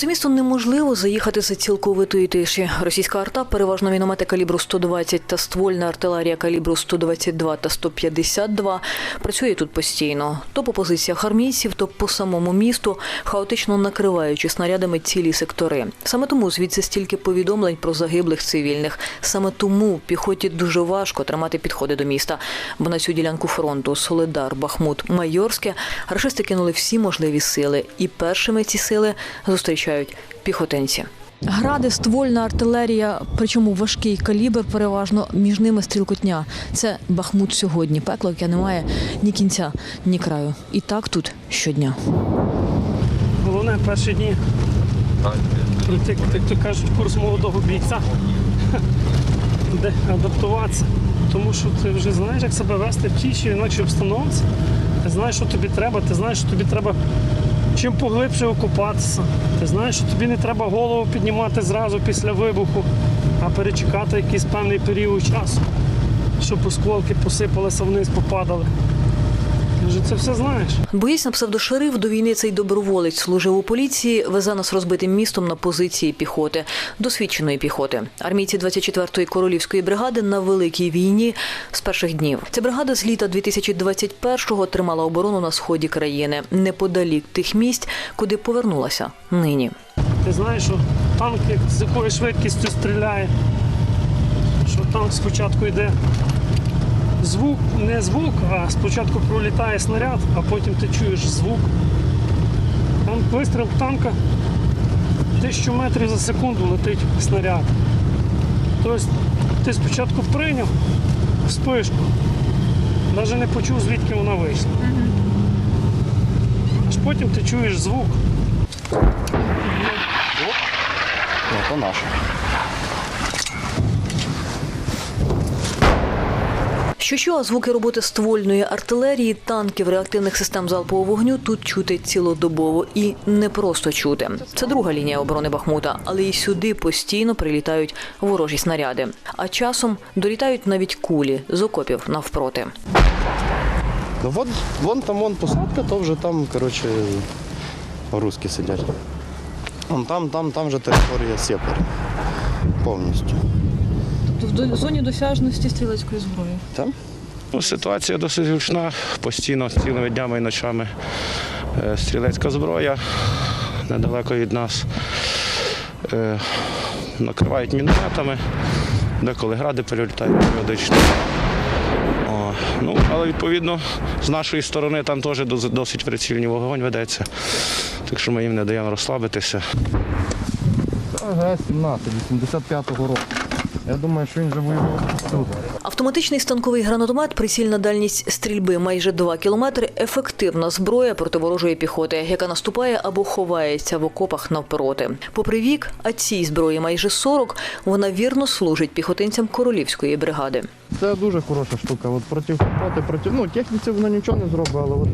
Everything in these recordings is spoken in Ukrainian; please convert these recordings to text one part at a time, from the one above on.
У це місто неможливо заїхати за цілковитої тиші. Російська арта, переважно міномети калібру 120 та ствольна артилерія калібру 122 та 152 працює тут постійно. То по позиціях армійців, то по самому місту, хаотично накриваючи снарядами цілі сектори. Саме тому звідси стільки повідомлень про загиблих цивільних. Саме тому піхоті дуже важко тримати підходи до міста. Бо на цю ділянку фронту Соледар, Бахмут, Майорське рашисти кинули всі можливі сили, і першими ці сили зустрічають піхотинці. Гради, ствольна артилерія, причому важкий калібр, переважно між ними стрілкотня. Це Бахмут сьогодні. Пекло, яке не має ні кінця, ні краю. І так тут щодня. Головне перші дні як то кажуть, курс молодого бійця, де адаптуватися. Тому що ти вже знаєш, як себе вести в тій чи інакшій обстановці. Ти знаєш, що тобі треба, ти знаєш, що тобі треба чим поглибше окупатися. Ти знаєш, що тобі не треба голову піднімати зразу після вибуху, а перечекати якийсь певний період часу, щоб осколки посипалися вниз, попадали. Вже це все знаєш. Боєць на псевдошериф до війни цей доброволець служив у поліції, везе нас розбитим містом на позиції піхоти, досвідченої піхоти. Армійці 24-ї королівської бригади на великій війні з перших днів. Ця бригада з літа 2021-го тримала оборону на сході країни, неподалік тих місць, куди повернулася нині. Ти знаєш, що танк з якою швидкістю стріляє. Що танк спочатку йде звук, не звук, а спочатку пролітає снаряд, а потім ти чуєш звук. Танк, вистріл танка тисячу метрів за секунду летить снаряд. Тобто ти спочатку прийняв вспишку, навіть не почув, звідки вона вийшла. Аж потім ти чуєш звук. Ну, то наше. Що що, а звуки роботи ствольної артилерії, танків, реактивних систем залпового вогню тут чути цілодобово і не просто чути. Це друга лінія оборони Бахмута, але і сюди постійно прилітають ворожі снаряди. А часом долітають навіть кулі з окопів навпроти. Ну, вон, вон там вон посадка, то вже там, коротше, русські сидять. Вон там, там, там вже територія сепари. Повністю. Тобто в зоні досяжності стрілецької зброї. Там? Ну, ситуація досить гучна. Постійно цілими днями і ночами е, стрілецька зброя недалеко від нас. Е, Накривають мінометами, деколи гради перелітають періодично. О, ну, але відповідно з нашої сторони там теж досить прицільний вогонь ведеться. Так що ми їм не даємо розслабитися. АГС-17, 85-го року. Я думаю, що він вже воював тут. Автоматичний станковий гранатомет, прицільна дальність стрільби майже 2 кілометри, ефективна зброя проти ворожої піхоти, яка наступає або ховається в окопах навпроти. Попри вік, а цій зброї майже 40, вона вірно служить піхотинцям королівської бригади. Це дуже хороша штука. От проти піхоти, проти. Ну, техніці вона нічого не зробить, але от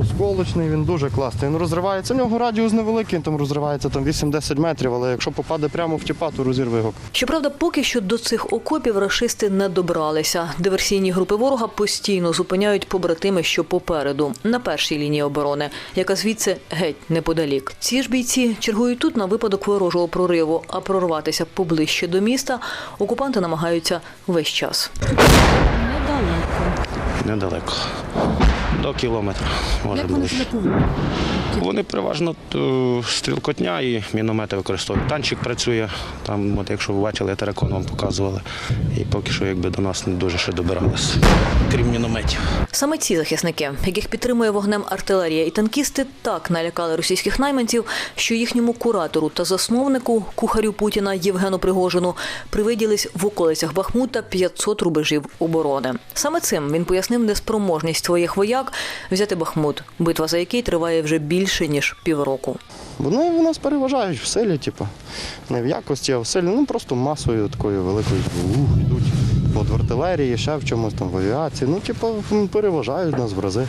осколочний він дуже класний. Він розривається. У нього радіус невеликий, він там розривається там 8-10 метрів, але якщо попаде прямо в тіпа, то розірве його. Щоправда, поки що до цих окопів рашисти не добралися. Диверсійні групи ворога постійно зупиняють побратими, що попереду, на першій лінії оборони, яка звідси геть неподалік. Ці ж бійці чергують тут на випадок ворожого прориву, а прорватися поближче до міста окупанти намагаються весь час. Недалеко. До кілометра, може ближче. Вони переважно е, стрілкотня і міномети використовують. Танчик працює, там, от якщо ви бачили, я теракон вам показували. І поки що якби до нас не дуже ще добиралися, крім мінометів. Саме ці захисники, яких підтримує вогнем артилерія і танкісти, так налякали російських найманців, що їхньому куратору та засновнику, кухарю Путіна Євгену Пригожину, привиділись в околицях Бахмута 500 рубежів оборони. Саме цим він пояснив неспроможність своїх вояк взяти Бахмут, битва за який триває вже більше ніж півроку. Вони в нас переважають в силі, типу. Не в якості, а в силі. Ну просто масою такою великою йдуть. От в артилерії, ще в чомусь там в авіації. Ну, типу, переважають нас в рази.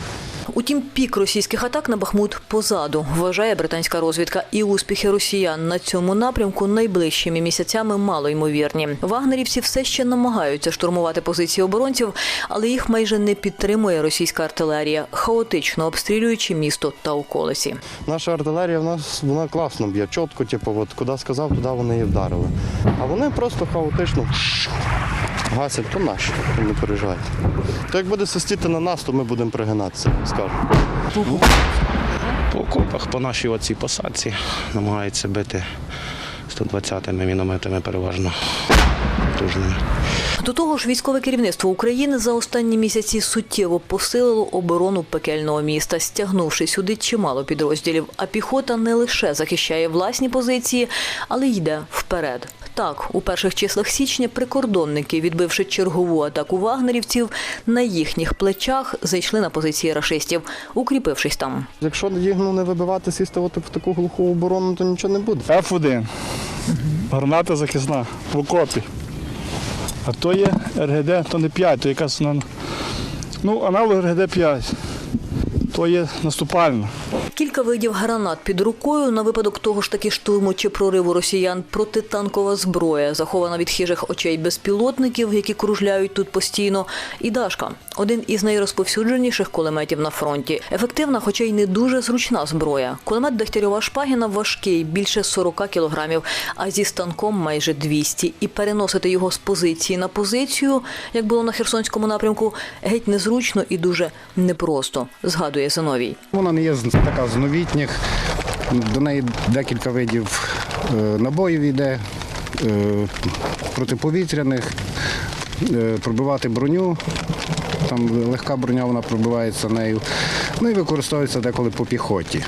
Утім, пік російських атак на Бахмут позаду, вважає британська розвідка. І успіхи росіян на цьому напрямку найближчими місяцями мало ймовірні. Вагнерівці все ще намагаються штурмувати позиції оборонців, але їх майже не підтримує російська артилерія, хаотично обстрілюючи місто та околиці. Наша артилерія в нас вона класно б'є, чітко, типу, от куди сказав, туди вони і вдарили. А вони просто хаотично гасять, то наші, то не переживайте. То як буде свистіти на нас, то ми будемо пригинатися, скажу. По окопах, по нашій оцій посадці намагаються бити 120-ми мінометами переважно потужними. До того ж, військове керівництво України за останні місяці суттєво посилило оборону пекельного міста, стягнувши сюди чимало підрозділів. А піхота не лише захищає власні позиції, але йде вперед. Так, у перших числах січня прикордонники, відбивши чергову атаку вагнерівців, на їхніх плечах зайшли на позиції рашистів, укріпившись там. Якщо їх ну, не вибивати, сісти в таку глуху оборону, то нічого не буде. F1. Гармата захисна в окопі. А то є РГД, то не 5, то якась ну, аналог РГД 5. То є наступальна. Кілька видів гранат під рукою на випадок того ж таки штурму чи прориву росіян протитанкова зброя, захована від хижих очей безпілотників, які кружляють тут постійно, і дашка один із найрозповсюдженіших кулеметів на фронті. Ефективна, хоча й не дуже зручна зброя. Кулемет Дегтярьова Шпагіна важкий, більше 40 кілограмів, а зі станком майже 200. І переносити його з позиції на позицію, як було на Херсонському напрямку, геть незручно і дуже непросто, згадує Зиновій. Вона не є така з новітніх. До неї декілька видів е, набоїв йде, е, протиповітряних, е, пробивати броню. Там легка броня вона пробивається нею. Ну і використовується деколи по піхоті.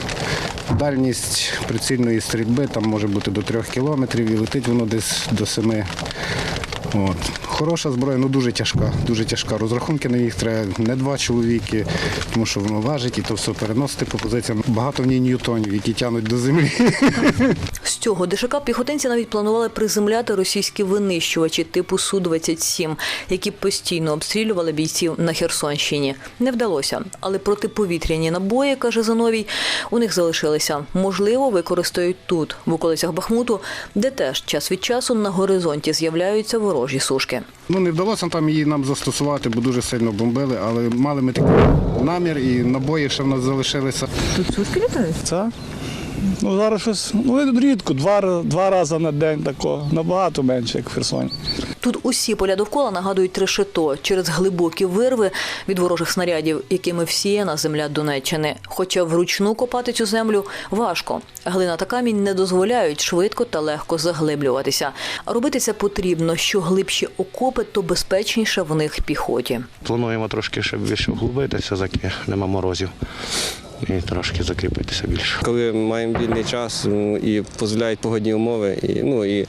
Дальність прицільної стрільби там може бути до трьох кілометрів і летить воно десь до семи. От. Хороша зброя, ну дуже тяжка, дуже тяжка. Розрахунки на їх треба не два чоловіки, тому що воно важить і то все переносити по позиціям. Багато в ній ньютонів, які тягнуть до землі. З цього ДШК піхотинці навіть планували приземляти російські винищувачі типу Су-27, які постійно обстрілювали бійців на Херсонщині. Не вдалося, але протиповітряні набої, каже Зановій, у них залишилися. Можливо, використають тут, в околицях Бахмуту, де теж час від часу на горизонті з'являються ворожі сушки. Ну не вдалося там її нам застосувати, бо дуже сильно бомбили, але мали ми такий намір і набої ще в нас залишилися. Це? Ну, зараз щось, ну, рідко, два, два рази на день такого, набагато менше, як в Херсоні. Тут усі поля довкола нагадують решето через глибокі вирви від ворожих снарядів, якими всіяна земля Донеччини. Хоча вручну копати цю землю важко. Глина та камінь не дозволяють швидко та легко заглиблюватися. А робити це потрібно. Що глибші окопи, то безпечніше в них піхоті. Плануємо трошки ще більше вглубитися, заки нема морозів. І трошки закріпитися більше. коли маємо вільний час і дозволяють погодні умови, і, ну, і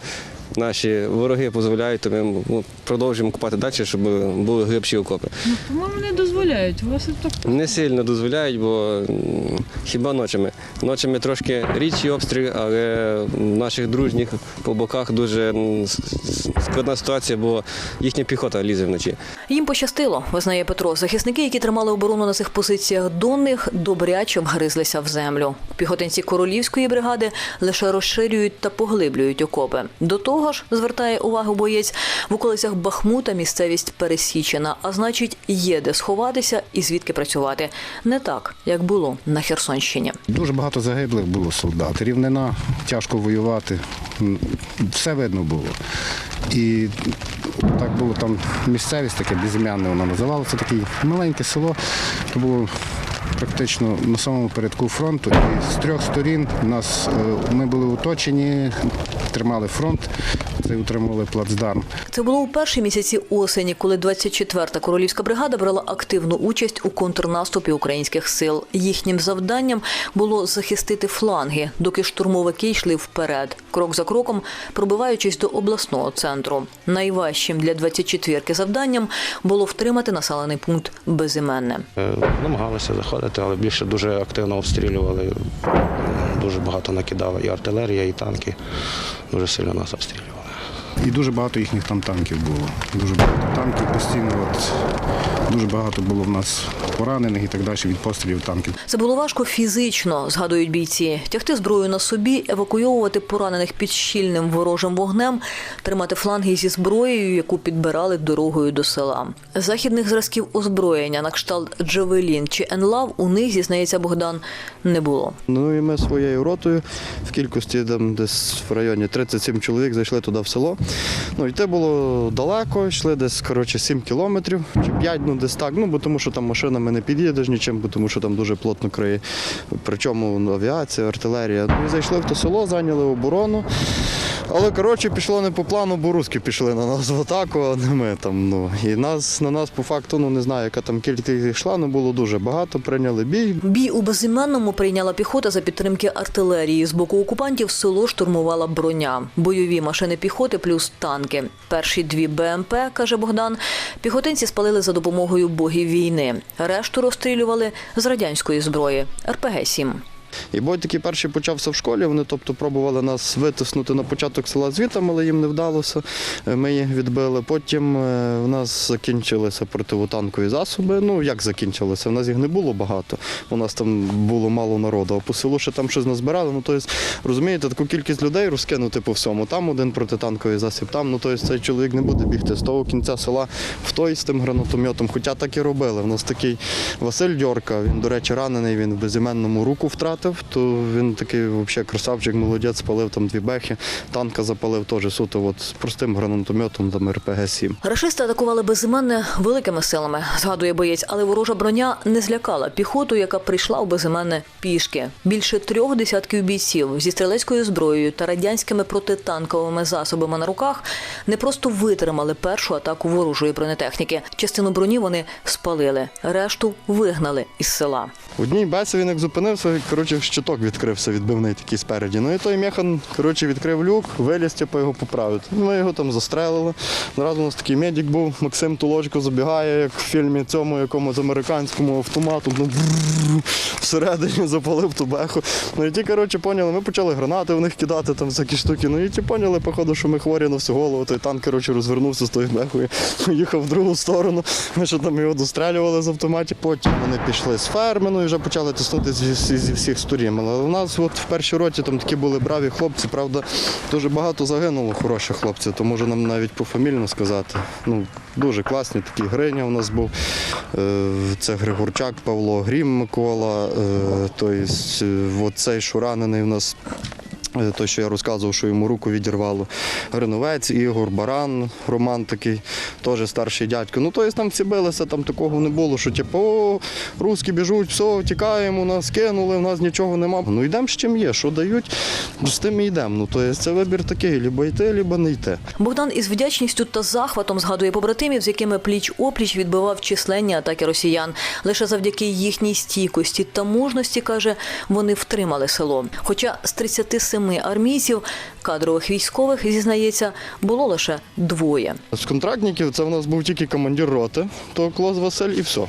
наші вороги дозволяють, то ми ну, продовжуємо купати далі, щоб були глибші окопи. По-моєму, не дозволяють. У вас і так Не сильно дозволяють, бо хіба ночами. Ночами трошки рідші обстріли, але в наших дружніх по боках дуже складна ситуація, бо їхня піхота лізе вночі. Їм пощастило, визнає Петро. Захисники, які тримали оборону на цих позиціях до них, добряче вгризлися в землю. Піхотинці королівської бригади лише розширюють та поглиблюють окопи. До того ж, звертає увагу боєць, в околицях Бахмута місцевість пересічена, а значить, є де сховатися і звідки працювати. Не так, як було на Херсонщині. Дуже багато загиблих було солдат. Рівнина, тяжко воювати. Все видно було. І так було там місцевість, таке безім'янне воно називалося, таке маленьке село. То було практично на самому передку фронту. І з трьох сторін нас, е, ми були оточені, тримали фронт, це утримували плацдарм. Це було у перші місяці осені, коли 24-та королівська бригада брала активну участь у контрнаступі українських сил. Їхнім завданням було захистити фланги, доки штурмовики йшли вперед, крок за кроком пробиваючись до обласного центру. Найважчим для 24-ки завданням було втримати населений пункт безіменне. Е, Намагалися заходити, але більше дуже активно обстрілювали. Дуже багато накидали і артилерія, і танки. Дуже сильно нас обстрілювали. І дуже багато їхніх там танків було. Дуже багато танків постійно. От, дуже багато було в нас поранених і так далі від пострілів танків. Це було важко фізично, згадують бійці. Тягти зброю на собі, евакуйовувати поранених під щільним ворожим вогнем, тримати фланги зі зброєю, яку підбирали дорогою до села. Західних зразків озброєння на кшталт Джавелін чи Енлав у них, зізнається Богдан, не було. Ну і ми своєю ротою в кількості там десь в районі 37 чоловік зайшли туди в село. Ну йти було далеко, йшли десь коротше 7 кілометрів чи 5, ну десь так. Ну бо тому що там машинами не під'їдеш нічим, бо тому що там дуже плотно криє. Причому ну, авіація, артилерія. Ну і зайшли в то село, зайняли оборону. Але коротше пішло не по плану, бо руски пішли на нас в атаку, а не ми там. Ну і нас на нас по факту, ну не знаю, яка там кількість йшла, ну було дуже багато. Прийняли бій. Бій у безіменному прийняла піхота за підтримки артилерії. З боку окупантів село штурмувала броня, бойові машини піхоти плюс танки. Перші дві БМП, каже Богдан, піхотинці спалили за допомогою богів війни. Решту розстрілювали з радянської зброї РПГ-7. І бой такий перший почався в школі. Вони тобто пробували нас витиснути на початок села звітом, але їм не вдалося. Е, Ми їх відбили. Потім е, в нас закінчилися противотанкові засоби. Ну як закінчилися? У нас їх не було багато. У нас там було мало народу. А по селу ще там щось назбирали. Ну тобто, розумієте, таку кількість людей розкинути по всьому. Там один протитанковий засіб, там ну тобто цей чоловік не буде бігти з того кінця села в той з тим гранатометом. Хоча так і робили. У нас такий Василь Дьорка, він, до речі, ранений, він в безіменному руку втратив, то він такий взагалі красавчик, молодець, спалив там дві бехи, танка запалив теж суто от, з простим гранатометом, там РПГ-7. Рашисти атакували безіменне великими силами, згадує боєць, але ворожа броня не злякала піхоту, яка прийшла у безіменне пішки. Більше трьох десятків бійців зі стрілецькою зброєю та радянськими протитанковими засобами на руках не просто витримали першу атаку ворожої бронетехніки. Частину броні вони спалили, решту вигнали із села. В одній бесі він як зупинився, коротше, щиток відкрився відбивний такий спереді. Ну і той механ, коротше, відкрив люк, виліз, типу, його поправити. Ми його там застрелили. Зразу у нас такий медик був, Максим Тулочко забігає, як в фільмі цьому якомусь американському автомату, ну, всередині запалив ту беху. Ну і ті, коротше, поняли, ми почали гранати в них кидати, там всякі штуки. Ну і ті поняли, походу, що ми хворі на всю голову. Той танк, коротше, розвернувся з тою бехою, їхав в другу сторону. Ми ще там його дострелювали з автоматів. Потім вони пішли з ферми, і вже почали тиснути зі, зі, всіх сторін. Але у нас от в першій роті там такі були браві хлопці. Правда, дуже багато загинуло хороших хлопців, то можу нам навіть пофамільно сказати. Ну, дуже класні такі Гриня у нас був. Е, Це Григорчак Павло, Грім Микола. Тобто, цей що ранений у нас. Е, Той, що я розказував, що йому руку відірвало. Гриновець, Ігор, Баран, Роман такий, теж старший дядько. Ну, тобто там всі билися, там такого не було, що типу, о, русські біжуть, все, тікаємо, нас кинули, в нас нічого нема. Ну йдемо з чим є, що дають, з тим і йдемо. Ну, тобто це вибір такий, либо йти, либо не йти. Богдан із вдячністю та захватом згадує побратимів, з якими пліч опліч відбивав численні атаки росіян. Лише завдяки їхній стійкості та мужності каже, вони втримали село. Хоча з 37 армійців кадрових військових зізнається було лише двоє. З контрактників це в нас був тільки командир роти, то Клос Василь і все.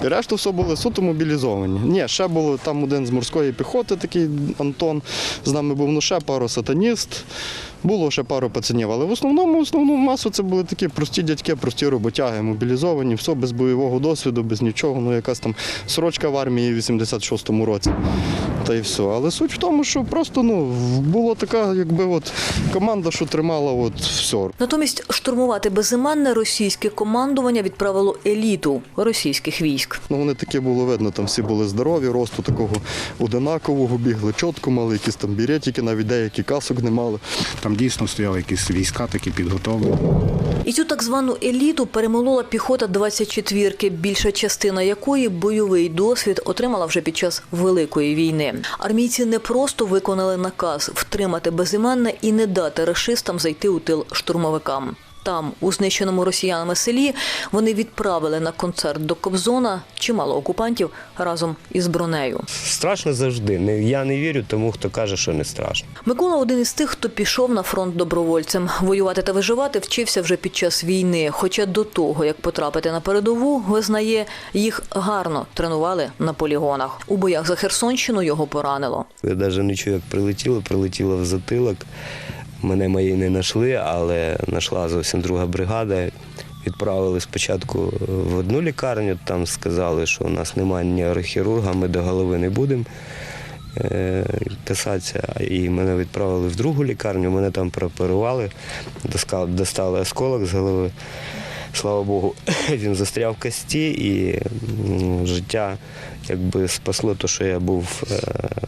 Решту все були суто мобілізовані. Ні, ще було там один з морської піхоти, такий Антон. З нами був ну, ще пару сатаніст. Було ще пару пацанів, але в основному основну масу це були такі прості дядьки, прості роботяги, мобілізовані, все без бойового досвіду, без нічого. Ну якась там срочка в армії в 86-му році. Та й все. Але суть в тому, що просто ну, була така, якби от команда, що тримала от все. Натомість штурмувати безіменне російське командування відправило еліту російських військ. Ну, вони такі було видно, там всі були здорові, росту такого одинакового, бігли чітко, мали якісь там біретики, навіть деякі касок не мали. Там дійсно стояли якісь війська такі підготовлені. І цю так звану еліту перемолола піхота 24-ки, більша частина якої бойовий досвід отримала вже під час Великої війни. Армійці не просто виконали наказ втримати безіменне і не дати рашистам зайти у тил штурмовикам. Там, у знищеному росіянами селі, вони відправили на концерт до Кобзона чимало окупантів разом із бронею. Страшно завжди. Я не вірю тому, хто каже, що не страшно. Микола один із тих, хто пішов на фронт добровольцем. Воювати та виживати вчився вже під час війни. Хоча до того, як потрапити на передову, визнає, їх гарно тренували на полігонах. У боях за Херсонщину його поранило. Я навіть не чую, як прилетіло, прилетіло в затилок. Мене мої не знайшли, але знайшла зовсім друга бригада. Відправили спочатку в одну лікарню, там сказали, що у нас немає нейрохірурга, ми до голови не будемо е, писатися. І мене відправили в другу лікарню, мене там прооперували, достали осколок з голови. Слава Богу, він застряв в кості і життя якби спасло те, що я був е,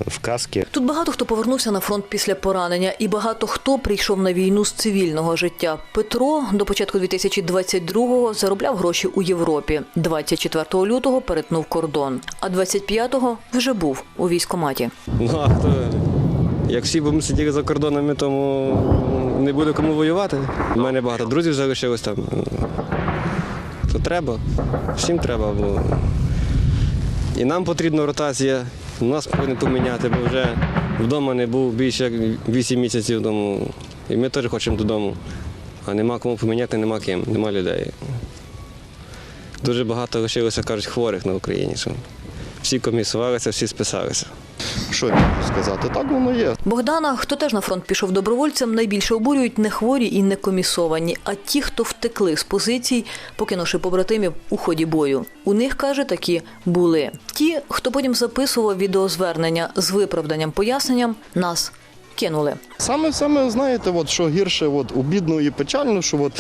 в каскі. Тут багато хто повернувся на фронт після поранення, і багато хто прийшов на війну з цивільного життя. Петро до початку 2022-го заробляв гроші у Європі. 24 лютого перетнув кордон, а 25-го вже був у військкоматі. Ну а хто? Як всі будемо сидіти за кордонами, тому не буде кому воювати. У мене багато друзів залишилось там. То треба, всім треба, бо і нам потрібна ротація, нас повинні поміняти, бо вже вдома не був більше як 8 місяців тому. І ми теж хочемо додому. А нема кому поміняти, нема ким, нема людей. Дуже багато лишилося, кажуть, хворих на Україні. Всі комісувалися, всі списалися. Що я можу сказати? Так воно є. Богдана, хто теж на фронт пішов добровольцем, найбільше обурюють не хворі і не комісовані, а ті, хто втекли з позицій, покинувши побратимів у ході бою. У них каже, такі були. Ті, хто потім записував відеозвернення з виправданням поясненням, нас кинули. Саме саме знаєте, от що гірше, от обідно і печально, що от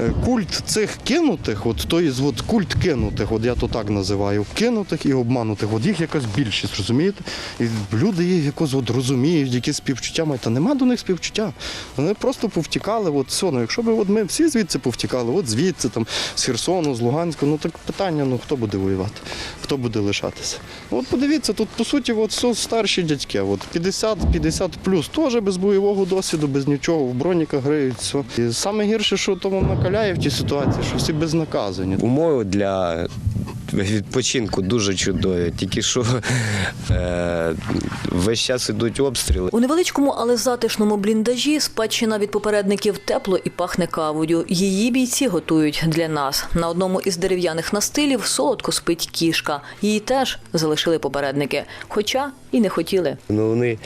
е, культ цих кинутих, от то є от культ кинутих, от я то так називаю, кинутих і обманутих, от їх якась більшість, розумієте? І люди їх якось от розуміють, які співчуття мають. Та нема до них співчуття. Вони просто повтікали. От все. Ну, якщо б от ми всі звідси повтікали, от звідси, там, з Херсону, з Луганська, ну так питання, ну хто буде воювати, хто буде лишатися. От подивіться, тут по суті от все старші дядьки, от 50-50 плюс, теж без бойового досвіду, без нічого, в броніках гриють, все. І саме гірше, що тому накаляє в тій ситуації, що всі безнаказані. Умови для відпочинку дуже чудові. Тільки що е, весь час ідуть обстріли. У невеличкому, але затишному бліндажі спадщина від попередників тепло і пахне кавою. Її бійці готують для нас. На одному із дерев'яних настилів солодко спить кішка. Її теж залишили попередники, хоча і не хотіли. Ну вони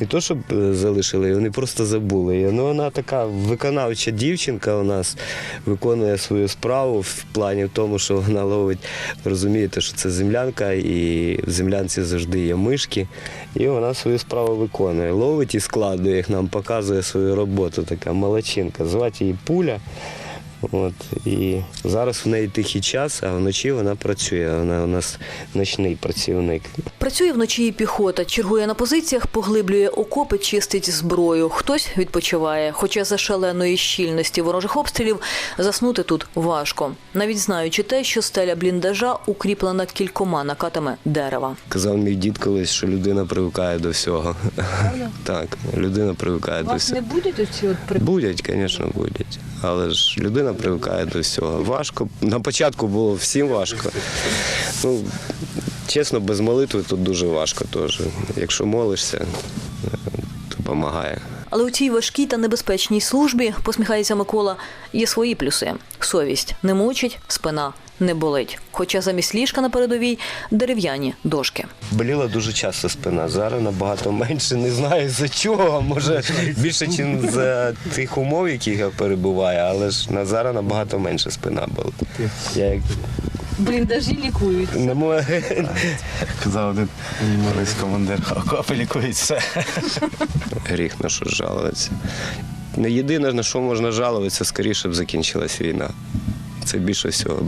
не то, щоб е, залишили, вони просто забули. її. Ну вона така виконавча дівчинка у нас виконує свою справу в плані в тому, що вона ловить. Розумієте, що це землянка, і в землянці завжди є мишки, і вона свою справу виконує. Ловить і складує їх, нам показує свою роботу. Така молодчинка. Звати її пуля. От, і зараз в неї тихий час, а вночі вона працює. Вона у нас ночний працівник. Працює вночі і піхота, чергує на позиціях, поглиблює окопи, чистить зброю. Хтось відпочиває. Хоча за шаленої щільності ворожих обстрілів заснути тут важко. Навіть знаючи те, що стеля бліндажа укріплена кількома накатами дерева. Казав мій дід колись, що людина привикає до всього. Так, людина привикає до всього. будуть оці от при... Будять, звісно, будуть. Але ж людина привикає до всього. Важко. На початку було всім важко. Ну, чесно, без молитви тут дуже важко теж. Якщо молишся, е, то допомагає. Але у цій важкій та небезпечній службі, посміхається Микола, є свої плюси. Совість не мучить, спина не болить. Хоча замість ліжка на передовій дерев'яні дошки. Боліла дуже часто спина. Зараз набагато менше. Не знаю за чого. Може більше, ніж за тих умов, яких я перебуваю, але ж на зараз набагато менше спина болить. Я як бліндажі лікують. не можу. Казав один колись командир, окопи лікують все. Гріх на що жалуватися. Не єдине, на що можна жалуватися, скоріше б закінчилась війна. Це більше всього.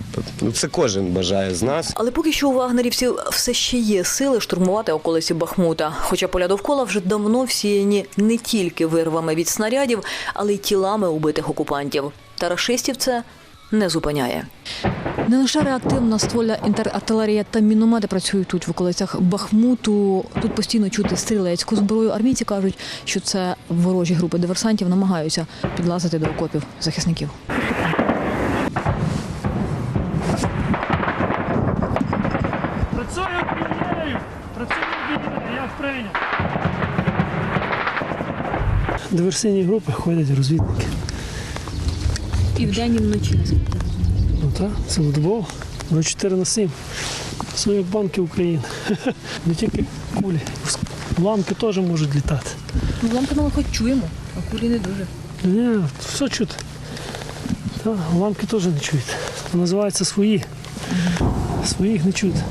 Ну, це кожен бажає з нас. Але поки що у вагнерівців все ще є сили штурмувати околиці Бахмута. Хоча поля довкола вже давно всіяні не тільки вирвами від снарядів, але й тілами убитих окупантів. Та рашистів це не зупиняє. Не лише реактивна ствольна інтерартилерія та міномети працюють тут в околицях Бахмуту. Тут постійно чути стрілецьку зброю. Армійці кажуть, що це ворожі групи диверсантів намагаються підлазити до окопів захисників. Працюю однією! Працюю однією, як прийняв. Диверсійні групи ходять розвідники. І вдень, і вночі. Ну так, це цілодобово, 24 на 7. Це як банки України. Не тільки кулі. Ламки теж можуть літати. Ну, лампи ми хоч чуємо. А кулі не дуже. Ні, все чути. Та, ламки теж не чують. Це називається свої. Своїх не чути.